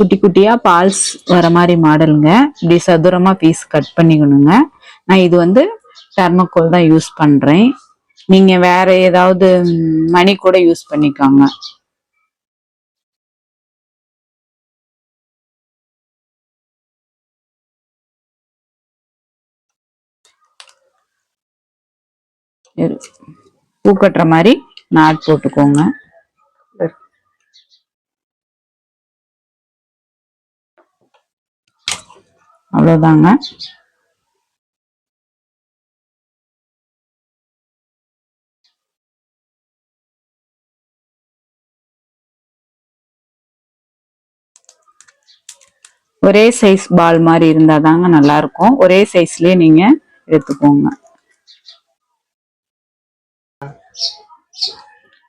குட்டி குட்டியா பால்ஸ் வர மாதிரி மாடலுங்க. இப்படி சதுரமா பீஸ் கட் பண்ணிக்கணுங்க. நான் இது வந்து டர்மக்கோல் தான் யூஸ் பண்றேன். நீங்க வேற ஏதாவது மணி கூட யூஸ் பண்ணிக்கோங்க. பூ கட்டுற மாதிரி நாட் போட்டுக்கோங்க. அவ்வளவுதாங்க. ஒரே சைஸ் பால் மாதிரி இருந்தாதாங்க நல்லா இருக்கும் ஒரே சைஸ்லயே நீங்க எடுத்துக்கோங்க.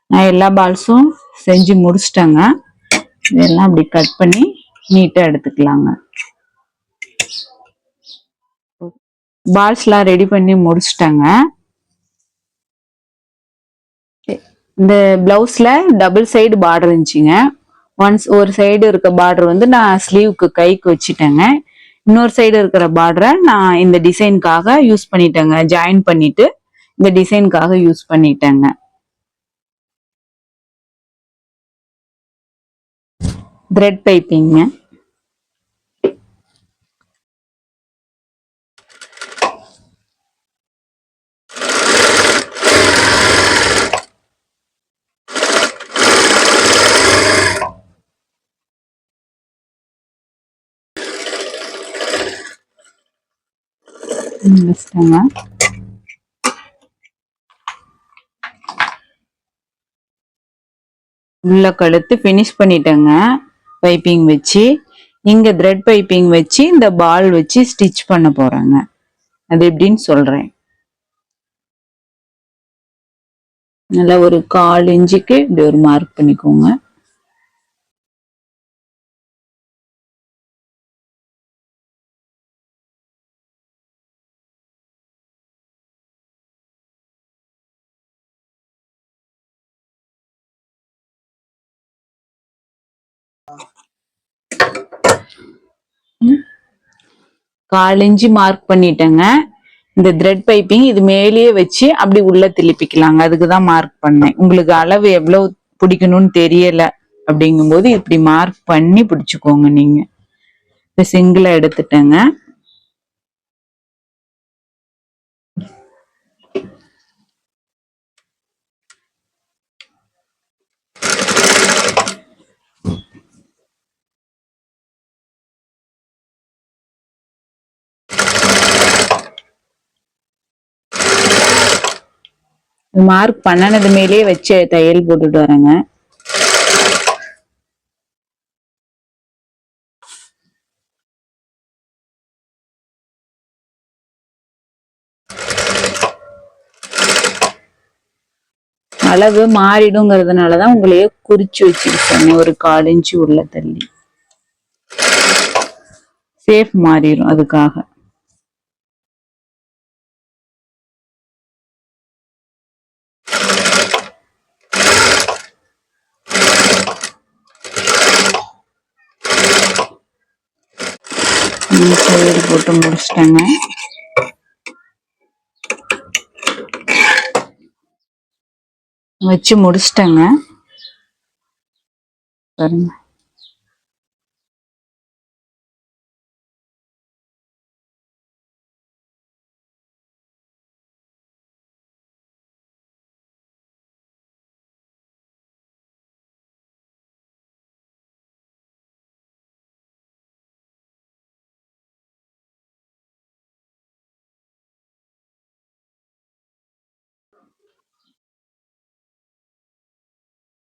நான் எல்லா பால்ஸும் செஞ்சு முடிச்சிட்டேங்க. இதெல்லாம் அப்படி கட் பண்ணி நீட்டா எடுத்துக்கலாங்க. பால்ஸ்லாம் ரெடி பண்ணி முடிச்சிட்டேங்க. இந்த பிளவுஸ்ல டபுள் சைடு பார்டர் இருந்துச்சுங்க. ஒன்ஸ் ஒரு சைடு இருக்க பார்டர் வந்து நான் ஸ்லீவுக்கு கைக்கு வச்சுட்டேங்க. இன்னொரு சைடு இருக்கிற பார்டரை நான் இந்த டிசைனுக்காக யூஸ் பண்ணிட்டேங்க. ஜாயின் பண்ணிட்டு இந்த டிசைனுக்காக யூஸ் பண்ணிட்டேங்க. த்ரெட் பைப்பிங்க. வச்சுட்டேங்க உள்ள கழுத்து ஃபினிஷ் பண்ணிட்டேங்க. பைப்பிங் வச்சு. இங்க த்ரெட் பைப்பிங் வச்சு இந்த பால் வச்சு ஸ்டிச் பண்ண போறாங்க. அது எப்படின்னு சொல்றேன். நல்லா ஒரு கால் இன்ச்சுக்கு இப்படி ஒரு மார்க் பண்ணிக்கோங்க. காலஞ்சி மார்க் பண்ணிட்டேங்க. இந்த த்ரெட் பைப்பிங் இது மேலேயே வச்சு அப்படி உள்ள திருப்பிக்கலாங்க. அதுக்கு தான் மார்க் பண்ணேன். உங்களுக்கு அளவு எவ்வளவு பிடிக்கணும்னு தெரியல அப்படிங்கும்போது இப்படி மார்க் பண்ணி பிடிச்சுக்கோங்க நீங்க. இப்ப சிங்கிளை எடுத்துட்டேங்க. மார்க் பண்ணனது மேலேயே வச்சு தையல் போட்டுட்டு வரேங்க. அளவு மாறிடுங்கிறதுனாலதான் உங்களையே குறிச்சு வச்சிருக்கேன் ஒரு கால் இன்ச்சு உள்ள தள்ளி. சேஃப் மாறிடும் அதுக்காக. சைடு போட்டு முடிச்சிட்டேங்க. வச்சு முடிச்சிட்டேங்க. பாருங்க.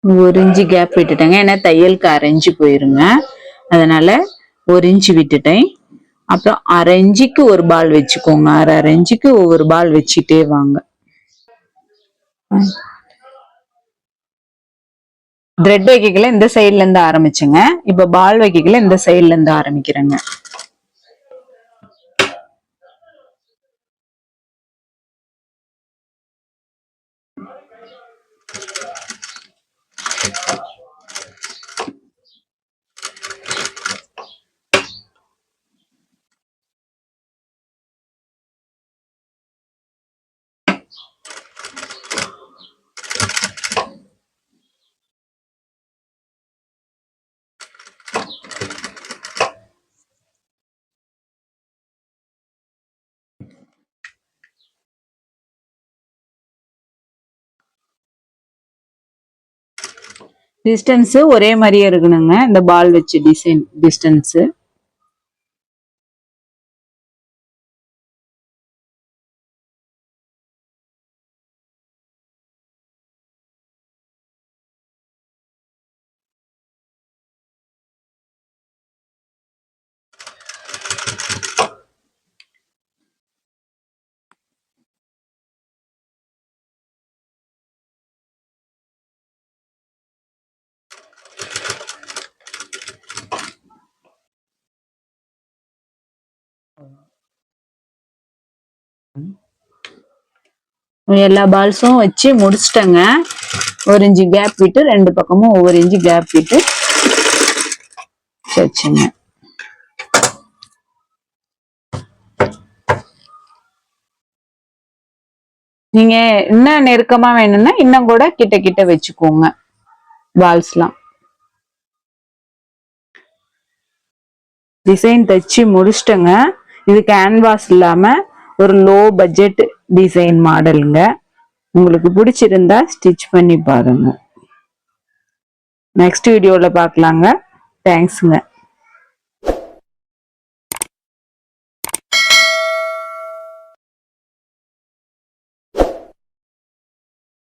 ஒரு இன்ச்சு கேப் விட்டுட்டேங்க. ஏன்னா தையலுக்கு அரை போயிருங்க. அதனால ஒரு இன்ச்சு விட்டுட்டேன். அப்புறம் அரை இன்ச்சுக்கு ஒரு பால் வச்சுக்கோங்க. அரை அரை இன்ச்சுக்கு ஒவ்வொரு பால் வச்சுட்டே வாங்க. த்ரெட் வைக்கல இந்த சைடுல இருந்து ஆரம்பிச்சுங்க. இப்ப பால் வைக்கல இந்த சைடுல இருந்து ஆரம்பிக்கிறேங்க. டிஸ்டன்ஸு ஒரே மாதிரியே இருக்கணுங்க. இந்த பால் வச்சு டிசைன் டிஸ்டன்ஸு எல்லா பால்ஸும் வச்சு முடிச்சிட்டேங்க. ஒரு இன்ச்சு கேப் விட்டு ரெண்டு பக்கமும் ஒவ்வொரு இன்ச்சு கேப் விட்டு வச்சுங்க. நீங்க இன்னும் நெருக்கமா வேணும்னா இன்னும் கூட கிட்ட கிட்ட வச்சுக்கோங்க பால்ஸ்லாம். டிசைன் தச்சு முடிச்சிட்டேங்க. இது கேன்வாஸ் இல்லாம ஒரு லோ பட்ஜெட் டிசைன் மாடலுங்க உங்களுக்கு பிடிச்சிருந்தா ஸ்டிச் பண்ணி பாருங்க. நெக்ஸ்ட் வீடியோல பார்க்கலாங்க. தேங்க்ஸுங்க